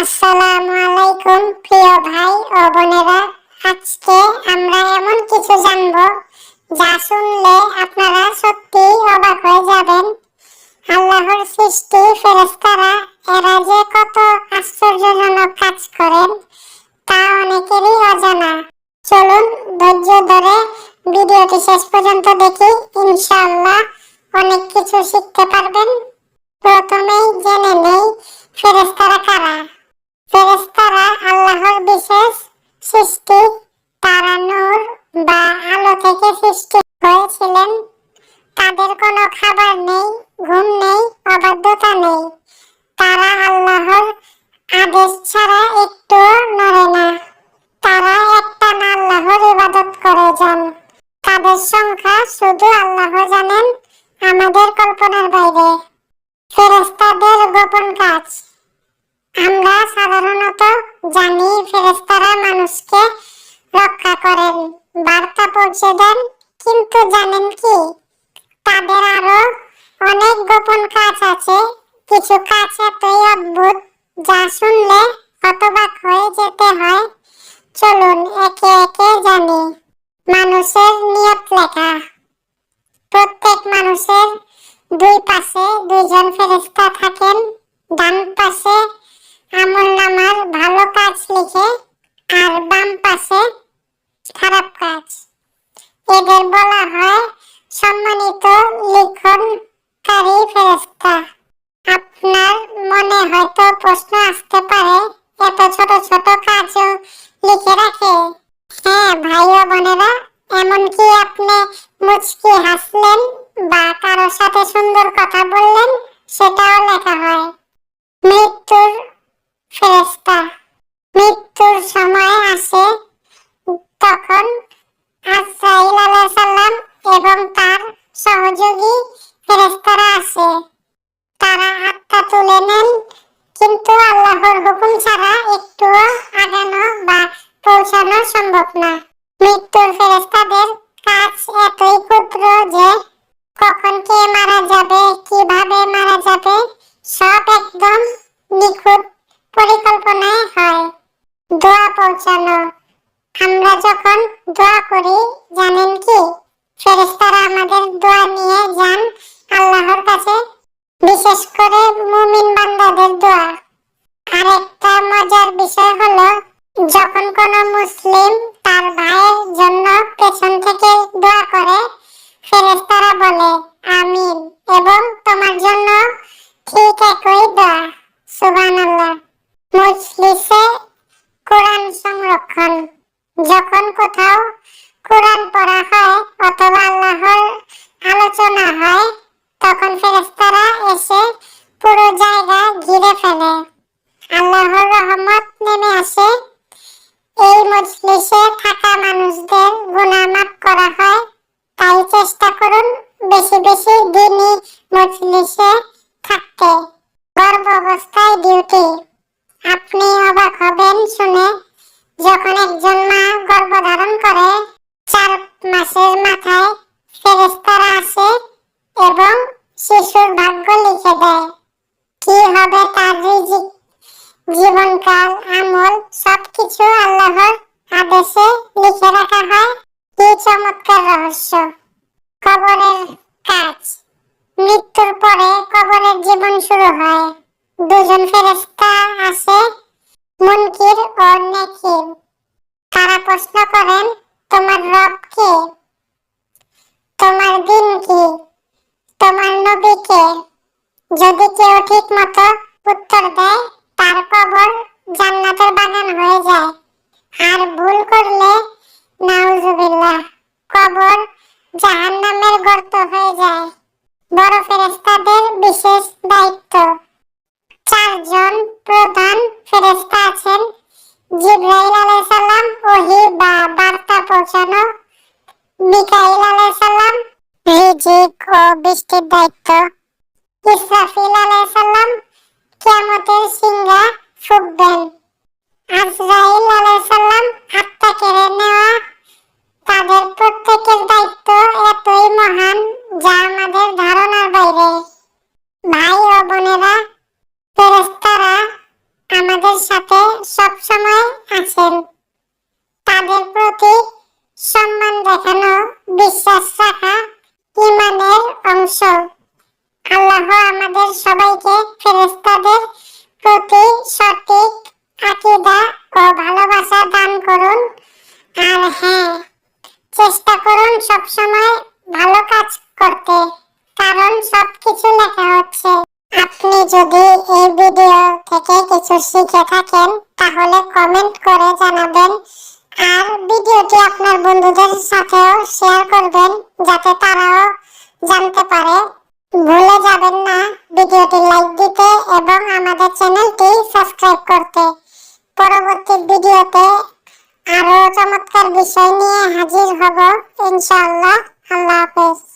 আসসালামু আলাইকুম, প্রিয় ভাই ও বোনেরা। আজকে আমরা এমন কিছু জানব যা শুনলে আপনারা সত্যি অবাক হয়ে যাবেন। আল্লাহর সৃষ্টি ফেরেশতারা, এরা যে কত আশ্চর্যজনক কাজ করেন, তা অনেকেরই অজানা। চলুন ধৈর্য ধরে ভিডিওটি শেষ পর্যন্ত দেখি, ইনশাআল্লাহ অনেক কিছু শিখতে পারবেন। প্রথমেই জেনে নেই, ফেরেশতারা কারা। ফেরেশতারা আল্লাহর বিশেষ সৃষ্টি তারা নূর বা আলো থেকে সৃষ্টি হয়েছিলেন। তাদের কোনো খাবার নেই, ঘুম নেই, অবাধ্যতা নেই। তারা আল্লাহর আদেশ ছাড়া একটু নড়ে না। তারা একটানা আল্লাহর ইবাদত করে যান। তাদের সংখ্যা শুধু আল্লাহ জানেন, আমাদের কল্পনার বাইরে ফেরেশতাদের গোপন কাজ আমরা সাধারণত জানি ফেরেশতারা মানুষকে রক্ষা করেন। বার্তা পৌঁছে দেন, কিন্তু জানেন কি? তাদের আরও অনেক গোপন কাজ আছে। কিছু কাজ এতই অদ্ভুত, যা শুনলে হতবাক হয়ে যেতে হয়। চলুন, একে একে জানি। মানুষের নিয়ত লেখা। প্রত্যেক মানুষের দুই পাশে দুইজন ফেরেশতা থাকেন ডান পাশে আমল নামার ভালো কাজ লিখে আর বাম পাশে খারাপ কাজ এদের বলা হয় সম্মানিত লিখনকারী ফেরেশতা আপনার মনে হয়তো প্রশ্ন আসতে পারে এত ছোট ছোট কাজও লিখে রাখে হ্যাঁ ভাই ও বোনেরা এমনকি আপনি মুচকি হাসলেন বা কারোর সাথে সুন্দর কথা বললেন, সেটাও লেখা হয়। মৃত্যুর ফেরেশতা। মৃত্যুর সময় আসে তখন আজরাইল আলাইহিস সালাম এবং তার সহযোগী ফেরেশতারা আসে। তারা আত্মা তুলে নেন, কিন্তু আল্লাহর হুকুম ছাড়া একটুও আগানো বা পৌঁছানো সম্ভব না। মৃত্যুর ফেরেশতাদের কাজ এতই ক্ষুদ্র যে কখন কে মারা যাবে কীভাবে যাবে সব একদম নিখুঁত পরিকল্পনায় হয়। দোয়া পৌঁছানো। আমরা যখন দোয়া করি, জানেন কি? ফেরেশতারা আমাদের দোয়া নিয়ে যান আল্লাহর কাছে। বিশেষ করে মুমিন বান্দাদের দোয়া। আরেকটা মজার বিষয় হলো, যখন কোনো মুসলিম তার ভাইয়ের জন্য পেছন থেকে দোয়া করে, ফেরেশতারা বলে, আমিন। এবং তোমার জন্য ঠিক একই দোয়া, সুবহানাল্লাহ। মজলিসে কোরআন সংরক্ষণ, যখন কোথাও কোরআন পড়া হয় অথবা আল্লাহর আলোচনা হয় শুনে যখন একজন মা গর্ভধারণ করে, চার মাসের মাথায় ফেরেশতারা আসে এবং শিশুর ভাগ্য লিখে দেয়। কি হবে তার রিজিক? জীবনকাল, আমল, সবকিছু আল্লাহর আদেশে লিখে রাখা হয়। কি চমৎকার রহস্য। কবরের কাজ। মৃত্যুর পরে কবরের জীবন শুরু হয়। দুজন ফেরেশতা আসে মুনকির ও নেকির তারা প্রশ্ন করেন, তোমার রব কে? তোমার দিন কি? তোমার নবী কে? যদি কেউ ঠিক মতো উত্তর দেয় সাল্লাম রিজিক ও বৃষ্টির দায়িত্ব ইসরাফিল সাল্লাম কেয়ামতের সিংহা ফুকবেন আজরাইল সাল্লাম সালাম কিয়ামতের সিং ফেরেশতাদের প্রতি সঠিক আকীদা ও ভালোবাসা দান করুন। আর হ্যাঁ চেষ্টা করুন সবসময় ভালো কাজ করতে, কারণ সবকিছু লেখা হচ্ছে। আপনি যদি এই ভিডিও থেকে কিছু শিখে থাকেন, তাহলে কমেন্ট করে জানাবেন। আর ভিডিওটি আপনার বন্ধুদের সাথেও শেয়ার করবেন, যাতে তারাও জানতে পারে ভুলে যাবেন না ভিডিওটি লাইক দিতে এবং আমাদের চ্যানেলটি সাবস্ক্রাইব করতে। পরবর্তী ভিডিওতে আরও চমৎকার বিষয় নিয়ে হাজির হব। ইনশাআল্লাহ। আল্লাহ হাফেজ।